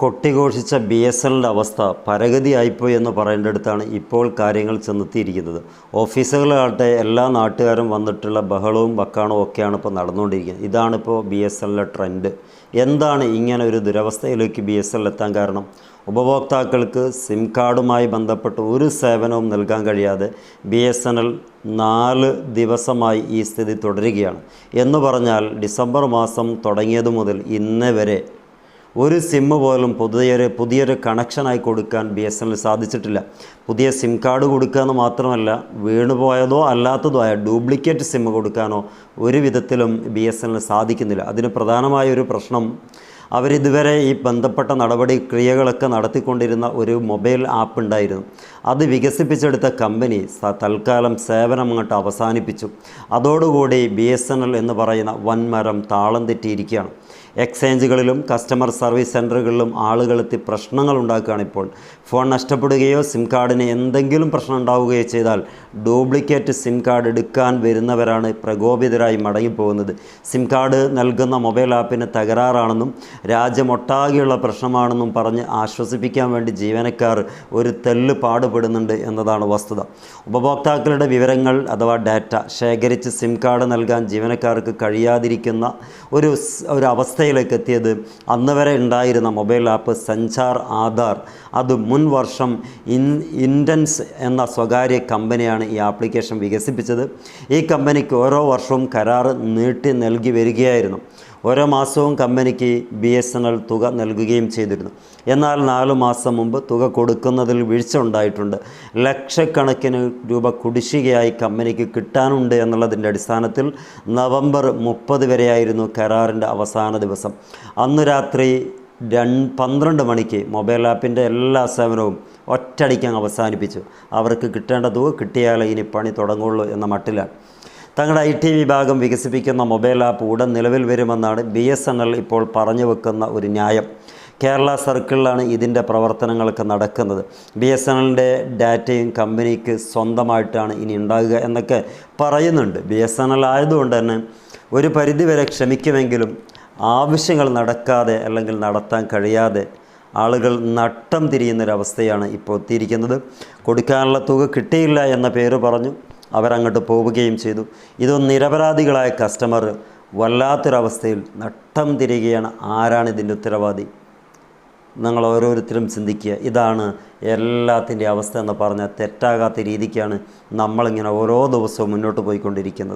കൊട്ടിഘോഷിച്ച B S എല്ലിന്റെ അവസ്ഥ പരഗതിയായിപ്പോയി എന്ന് പറയേണ്ടടുത്താണ് ഇപ്പോൾ കാര്യങ്ങൾ ചെന്നെത്തിയിരിക്കുന്നത്. ഓഫീസുകളാകട്ടെ എല്ലാ നാട്ടുകാരും വന്നിട്ടുള്ള ബഹളവും വക്കാണവും ഒക്കെയാണ് ഇപ്പോൾ നടന്നുകൊണ്ടിരിക്കുന്നത്. ഇതാണിപ്പോൾ ബി എസ് എല്ലിലെ ട്രെൻഡ് എന്താണ് ഇങ്ങനെ ഒരു ദുരവസ്ഥയിലേക്ക് ബി എസ് എൽ എത്താൻ കാരണം? ഉപഭോക്താക്കൾക്ക് സിം കാർഡുമായി ബന്ധപ്പെട്ട് ഒരു സേവനവും നൽകാൻ കഴിയാതെ ബി എസ് എൻ എൽ നാല് ദിവസമായി ഈ സ്ഥിതി തുടരുകയാണ്. എന്ന് പറഞ്ഞാൽ ഡിസംബർ മാസം തുടങ്ങിയതു മുതൽ ഇന്ന് വരെ ഒരു സിമ്മ് പോലും പുതിയൊരു പുതിയൊരു കണക്ഷനായി കൊടുക്കാൻ ബി എസ് എൻ എൽ സാധിച്ചിട്ടില്ല. പുതിയ സിം കാർഡ് കൊടുക്കുക എന്ന് മാത്രമല്ല വീണുപോയതോ അല്ലാത്തതോ ആയ ഡ്യൂപ്ലിക്കേറ്റ് സിമ്മ് കൊടുക്കാനോ ഒരു വിധത്തിലും ബി എസ് എൻ എൽ സാധിക്കുന്നില്ല. അതിന് പ്രധാനമായ ഒരു പ്രശ്നം അവരിതുവരെ ഈ ബന്ധപ്പെട്ട നടപടി ക്രിയകളൊക്കെ നടത്തിക്കൊണ്ടിരുന്ന ഒരു മൊബൈൽ ആപ്പ് ഉണ്ടായിരുന്നു. അത് വികസിപ്പിച്ചെടുത്ത കമ്പനി തൽക്കാലം സേവനം അങ്ങോട്ട് അവസാനിപ്പിച്ചു. അതോടുകൂടി ബി എസ് എൻ എൽ എന്ന് പറയുന്ന വൻമരം താളം തെറ്റിയിരിക്കുകയാണ്. എക്സ്ചേഞ്ചുകളിലും കസ്റ്റമർ സർവീസ് സെന്ററുകളിലും ആളുകളെത്തി പ്രശ്നങ്ങൾ ഉണ്ടാക്കുകയാണ് ഇപ്പോൾ. ഫോൺ നഷ്ടപ്പെടുകയോ സിം കാർഡിന് എന്തെങ്കിലും പ്രശ്നം ഉണ്ടാവുകയോ ചെയ്താൽ ഡ്യൂപ്ലിക്കേറ്റ് സിം കാർഡ് എടുക്കാൻ വരുന്നവരാണ് പ്രകോപിതരായി മടങ്ങിപ്പോകുന്നത്. സിം കാർഡ് നൽകുന്ന മൊബൈൽ ആപ്പിന് തകരാറാണെന്നും രാജ്യമൊട്ടാകെയുള്ള പ്രശ്നമാണെന്നും പറഞ്ഞ് ആശ്വസിപ്പിക്കാൻ വേണ്ടി ജീവനക്കാർ ഒരു തെല്ല് പാടുപെടുന്നുണ്ട് എന്നതാണ് വസ്തുത. ഉപഭോക്താക്കളുടെ വിവരങ്ങൾ അഥവാ ഡാറ്റ ശേഖരിച്ച് സിം കാർഡ് നൽകാൻ ജീവനക്കാർക്ക് കഴിയാതിരിക്കുന്ന ഒരു ഒരു അവസ്ഥയിലേക്ക് എത്തിയത് അന്ന് വരെ ഉണ്ടായിരുന്ന മൊബൈൽ ആപ്പ് സഞ്ചാർ ആധാർ. അത് മുൻ വർഷം ഇൻ ഇൻഡൻസ് എന്ന സ്വകാര്യ കമ്പനിയാണ് ഈ ആപ്ലിക്കേഷൻ വികസിപ്പിച്ചത്. ഈ കമ്പനിക്ക് ഓരോ വർഷവും കരാർ നീട്ടി നൽകി വരികയായിരുന്നു. ഓരോ മാസവും കമ്പനിക്ക് ബി എസ് എൻ എൽ തുക നൽകുകയും ചെയ്തിരുന്നു. എന്നാൽ നാലു മാസം മുമ്പ് തുക കൊടുക്കുന്നതിൽ വീഴ്ച ഉണ്ടായിട്ടുണ്ട്. ലക്ഷക്കണക്കിന് രൂപ കുടിശ്ശികയായി കമ്പനിക്ക് കിട്ടാനുണ്ട് എന്നുള്ളതിന്റെ അടിസ്ഥാനത്തിൽ നവംബർ മുപ്പത് വരെയായിരുന്നു കരാറിന്റെ അവസാന ദിവസം. അന്ന് രാത്രി രണ്ട് പന്ത്രണ്ട് മണിക്ക് മൊബൈൽ ആപ്പിന്റെ എല്ലാ സേവനവും ഒറ്റടിക്കാൻ അവസാനിപ്പിച്ചു. അവർക്ക് കിട്ടേണ്ട തുക കിട്ടിയാലേ ഇനി പണി തുടങ്ങുള്ളൂ എന്ന മട്ടിലാണ്. തങ്ങളുടെ ഐ ടി വിഭാഗം വികസിപ്പിക്കുന്ന മൊബൈൽ ആപ്പ് ഉടൻ നിലവിൽ വരുമെന്നാണ് ബി എസ് എൻ എൽ ഇപ്പോൾ പറഞ്ഞു വെക്കുന്ന ഒരു ന്യായം. കേരള സർക്കിളിലാണ് ഇതിന്റെ പ്രവർത്തനങ്ങളൊക്കെ നടക്കുന്നത്. ബി എസ് എൻ എല്ലിന്റെ ഡാറ്റയും കമ്പനിക്ക് സ്വന്തമായിട്ടാണ് ഇനി ഉണ്ടാകുക എന്നൊക്കെ പറയുന്നുണ്ട്. ബി എസ് എൻ എൽ ആയതുകൊണ്ട് തന്നെ ഒരു പരിധിവരെ ക്ഷമിക്കുമെങ്കിലും ആവശ്യങ്ങൾ നടക്കാതെ അല്ലെങ്കിൽ നടത്താൻ കഴിയാതെ ആളുകൾ നട്ടം തിരിയുന്നൊരവസ്ഥയാണ് ഇപ്പോൾ എത്തിയിരിക്കുന്നത്. കൊടുക്കാനുള്ള തുക കിട്ടിയില്ല എന്ന പേര് പറഞ്ഞു. അവരങ്ങോട്ട് പോവുകയും ചെയ്തു. ഇത് നിരപരാധികളായ കസ്റ്റമർ വല്ലാത്തൊരവസ്ഥയിൽ നട്ടം തിരികെയാണ് ആരാണ് ഇതിന്റെ ഉത്തരവാദി? നിങ്ങൾ ഓരോരുത്തരും ചിന്തിക്കുക. ഇതാണ് എല്ലാത്തിന്റെ അവസ്ഥ എന്ന് പറഞ്ഞാൽ തെറ്റാകാത്ത രീതിക്കാണ് നമ്മളിങ്ങനെ ഓരോ ദിവസവും മുന്നോട്ട് പോയിക്കൊണ്ടിരിക്കുന്നത്.